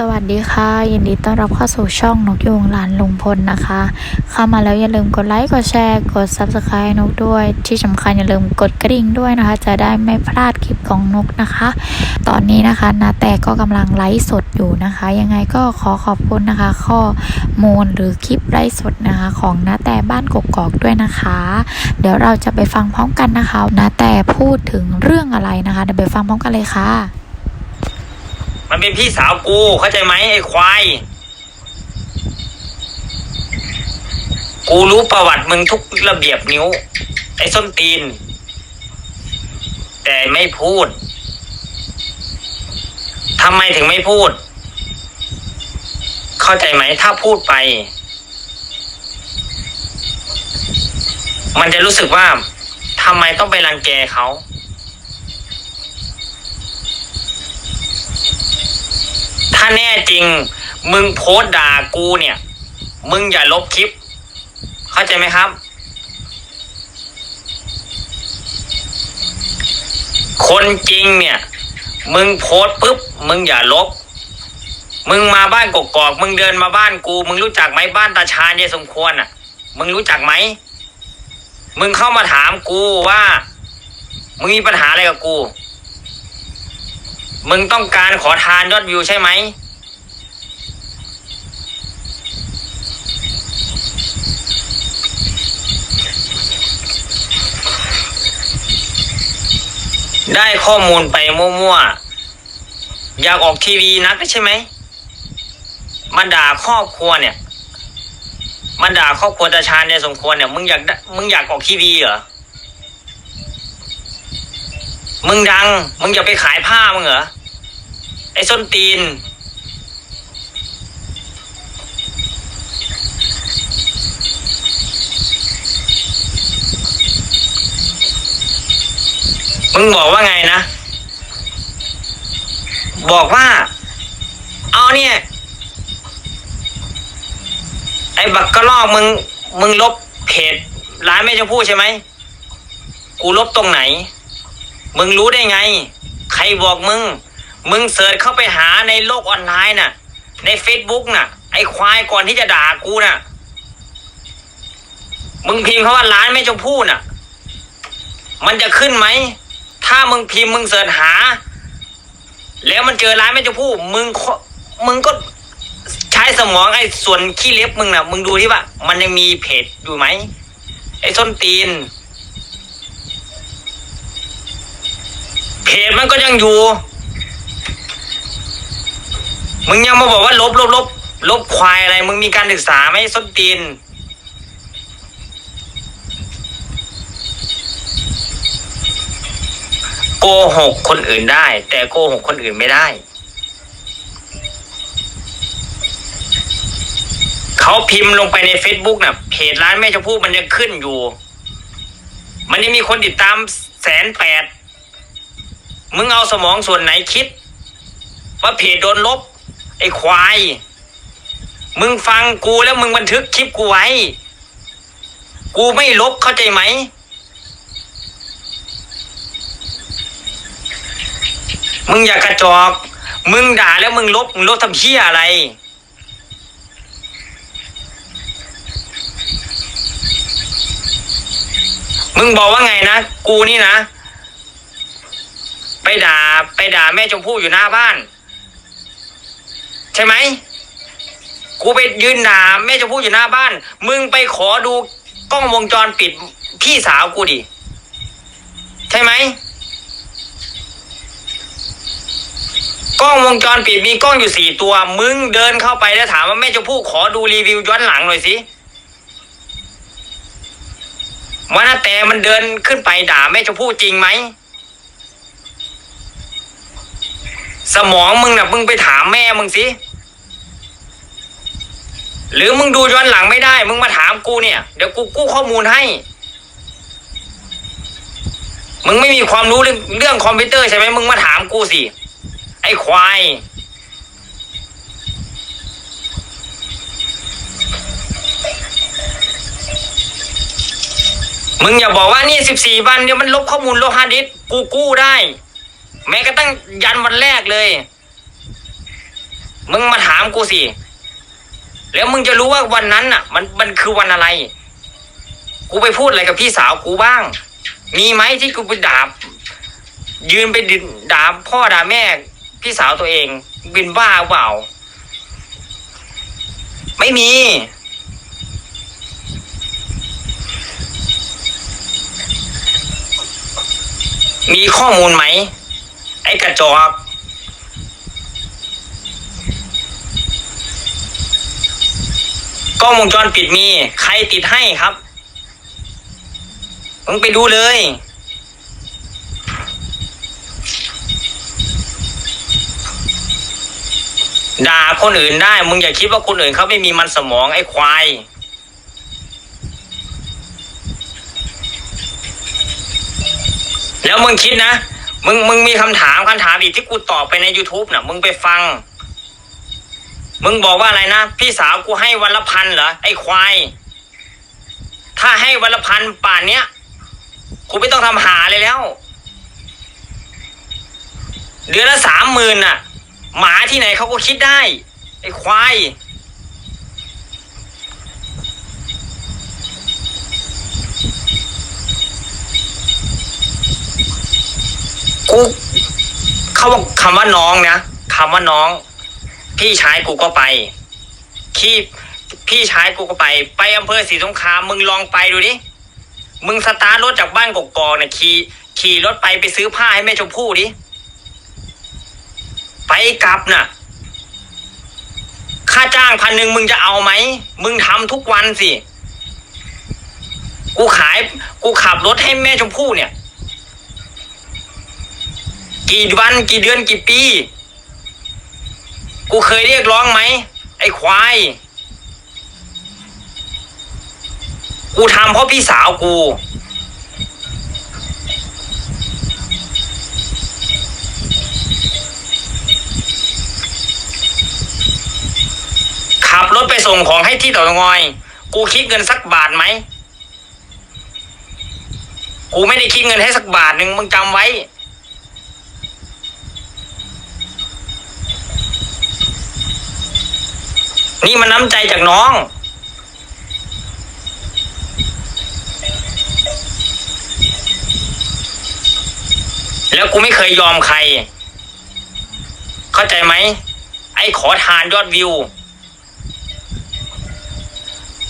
สวัสดีค่ะ ยินดีต้อนรับเข้าสู่ช่องนกยูงหลานลุงพลนะคะ เข้ามาแล้วอย่าลืมกดไลค์กดแชร์กด subscribe นกด้วย ที่สำคัญอย่าลืมกดกระดิ่งด้วยนะคะ จะได้ไม่พลาดคลิปของนกนะคะ ตอนนี้นะคะนาแต่ก็กำลังไลฟ์สดอยู่นะคะ ยังไงก็ขอขอบคุณนะคะ ข้อมูลหรือคลิปไลฟ์สดนะคะ ของนาแต่บ้านกกอกด้วยนะคะ เดี๋ยวเราจะไปฟังพร้อมกันนะคะนาแต่พูดถึงเรื่องอะไรนะคะเดี๋ยวไปฟังพร้อมกันเลยค่ะ มันเป็นพี่สาวกู เข้าใจไหมไอ้ควาย กูรู้ประวัติมึงทุกระเบียบนิ้ว ไอ้ส้นตีน แต่ไม่พูดทำไมถึงไม่พูด เข้าใจไหมถ้าพูดไป มันจะรู้สึกว่าทำไมต้องไปรังแกเขาาแน่จริง มึงโพสด่ากูเนี่ย มึงอย่าลบคลิป เข้าใจไหมครับ คนจริงเนี่ย มึงโพสปุ๊บ มึงอย่าลบ มึงมาบ้านกกอก มึงเดินมาบ้านกู มึงรู้จักไหมบ้านตาชาญยายสมควรอะ มึงรู้จักไหม มึงเข้ามาถามกูว่า มึงมีปัญหาอะไรกับกู มึงต้องการขอทานยอดวิวใช่ไหม ได้ข้อมูลไปมั่วๆ อยากออกทีวีนักใช่ไหม มาด่าครอบครัวเนี่ย มาด่าครอบครัวตาชาญเนี่ยสมควรเนี่ย มึงอยาก มึงอยากออกทีวีเหรอมึงดัง มึงอย่าไปขายผ้ามึงเหรอ ไอ้ส้นตีน มึงบอกว่าไงนะ บอกว่า เอาเนี่ย ไอ้บักกระลอกมึง มึงลบเพจร้านแม่ชมพู่ใช่ไหม กูลบตรงไหน มึงรู้ได้ไง ใครบอกมึง มึงเสิร์ชเข้าไปหาในโลกออนไลน์น่ะ ในเฟซบุ๊กน่ะ ไอ้ควายก่อนที่จะด่ากูน่ะ มึงพิมพ์คำว่าร้านแม่ชมพู่น่ะ มันจะขึ้นไหม ถ้ามึงพิมพ์มึงเสิร์ชหา แล้วมันเจอร้านแม่ชมพู่มึงมึงก็ใช้สมองไอ้ส่วนขี้เล็บมึงน่ะ มึงดูที่ว่า มันยังมีเพจอยู่ไหม ไอ้ส้นตีน เพจมันก็ยังอยู่ มึงยังมาบอกว่าลบลบลบลบควายอะไร มึงมีการศึกษาไหมส้นตีนโกหกคนอื่นได้ แต่โกหกคนอื่นไม่ได้ เขาพิมพ์ลงไปใน Facebook น่ะเพจร้านแม่ชมพู่มันยังขึ้นอยู่ มันยังมีคนติดตามแสนแปดมึงเอาสมองส่วนไหนคิด ว่าเพจโดนลบ ไอ้ควาย มึงฟังกูแล้วมึงบันทึกคลิปกูไว้ กูไม่ลบเข้าใจไหม มึงอย่ากระจอก มึงด่าแล้วมึงลบ มึงลบทำเพี้ยอะไร มึงบอกว่าไงนะ กูนี่นะ ไปด่า ไปด่าแม่ชมพู่อยู่หน้าบ้าน ใช่ไหมกูไปยืนด่าแม่ชมพู่อยู่หน้าบ้าน มึงไปขอดูกล้องวงจรปิดพี่สาวกูดิ ใช่ไหมกล้องวงจรปิดมีกล้องอยู่สี่ตัว มึงเดินเข้าไปแล้วถามว่าแม่ชมพู่ขอดูรีวิวย้อนหลังหน่อยสิว่านาแต่มันเดินขึ้นไปด่าแม่ชมพู่จริงไหมสมองมึงนะ่ะมึงไปถามแม่มึงสิ หรือมึงดูย้อนหลังไม่ได้ มึงมาถามกูเนี่ย เดี๋ยวกูกู้ข้อมูลให้ มึงไม่มีความรู้เรื่องเรื่องคอมพิวเตอร์ใช่ไหมมึงมาถามกูสิ ไอ้ควาย มึงอย่าบอกว่านี่สิบสี่วันเดี๋ยวมันลบข้อมูลโลหะดิสกูกู้ได้ แม้กระทั่งยันวันแรกเลย มึงมาถามกูสิ แล้วมึงจะรู้ว่าวันนั้นน่ะ มันมันคือวันอะไร กูไปพูดอะไรกับพี่สาวกูบ้าง มีไหมที่กูไปด่ายืนไปดิด่าพ่อด่าแม่ พี่สาวตัวเอง บินบ้าเปล่า ไม่มี มีข้อมูลไหม ไอ้กระจอก ล้องวงจรปิดมี ใครติดให้ครับ มึงไปดูเลย ด่าคนอื่นได้ มึงอย่าคิดว่าคนอื่นเขาไม่มีมันสมองไอ้ควายแล้วมึงคิดนะ มึงมึงมีคำถามคำถามอีกที่กูตอบไปใน YouTube น่ะ มึงไปฟัง มึงบอกว่าอะไรนะ พี่สาวกูให้วันละพันเหรอไอ้ควาย ถ้าให้วันละพันป่านเนี้ยกูไม่ต้องทำหาเลยแล้ว เดือนละสามหมื่นน่ะ หมาที่ไหนเขาก็คิดได้ ไอ้ควายกูเขาบอกคำว่าน้องนะคำว่าน้อง พี่ชายกูก็ไป ขี้พี่ชายกูก็ไป ไปอำเภอศรีสงครามมึงลองไปดูดิมึงสตาร์ทรถจากบ้านกกอกเนี่ยขี่ขี่รถไปไปซื้อผ้าให้แม่ชมพู่ดิไปกลับน่ะ ค่าจ้างพันหนึ่งมึงจะเอาไหม มึงทำทุกวันสิ กูขาย กูขับรถให้แม่ชมพู่เนี่ย กี่วันกี่เดือนกี่ปี กูเคยเรียกร้องไหมไอ้ควาย กูทำเพราะพี่สาวกู ขับรถไปส่งของให้ที่เต่างอย กูคิดเงินสักบาทไหม กูไม่ได้คิดเงินให้สักบาทหนึ่งมึงจำไว้ นี่มันน้ำใจจากน้อง แล้วกูไม่เคยยอมใคร เข้าใจไหม ไอ้ขอทานยอดวิว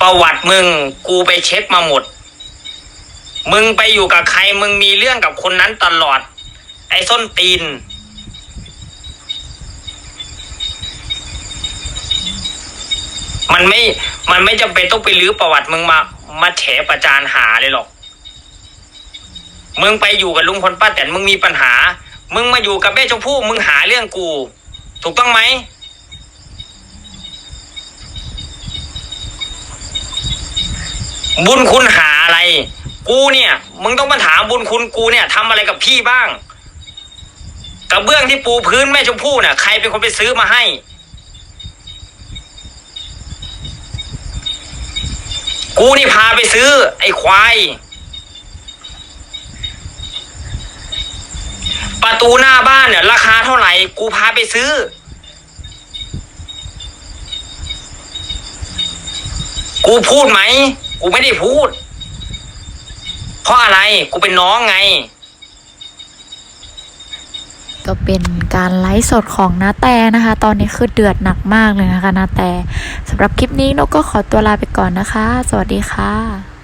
ประวัติมึง กูไปเช็คมาหมด มึงไปอยู่กับใคร มึงมีเรื่องกับคนนั้นตลอด ไอ้ส้นตีน มันไม่ มันไม่จำเป็นต้องไปลื้อประวัติมึงมา มาแฉประจานหาเลยหรอก มึงไปอยู่กับลุงพลป้าแตนมึงมีปัญหา มึงมาอยู่กับแม่ชมพู่มึงหาเรื่องกู ถูกต้องไหม บุญคุณหาอะไร กูเนี่ย มึงต้องมาถามบุญคุณกูเนี่ยทำอะไรกับพี่บ้างกระเบื้องที่ปูพื้นแม่ชมพู่เนี่ยใครเป็นคนไปซื้อมาให้ กูนี่พาไปซื้อ ไอ้ควาย ประตูหน้าบ้านเนี่ย ราคาเท่าไหร่ กูพาไปซื้อ กูพูดไหม กูไม่ได้พูด เพราะอะไร กูเป็นน้องไง ก็เป็น การไลฟ์สดของนาแตนะคะ ตอนนี้คือเดือดหนักมากเลยนะคะนาแต่สำหรับคลิปนี้นกก็ขอตัวลาไปก่อนนะคะ สวัสดีค่ะ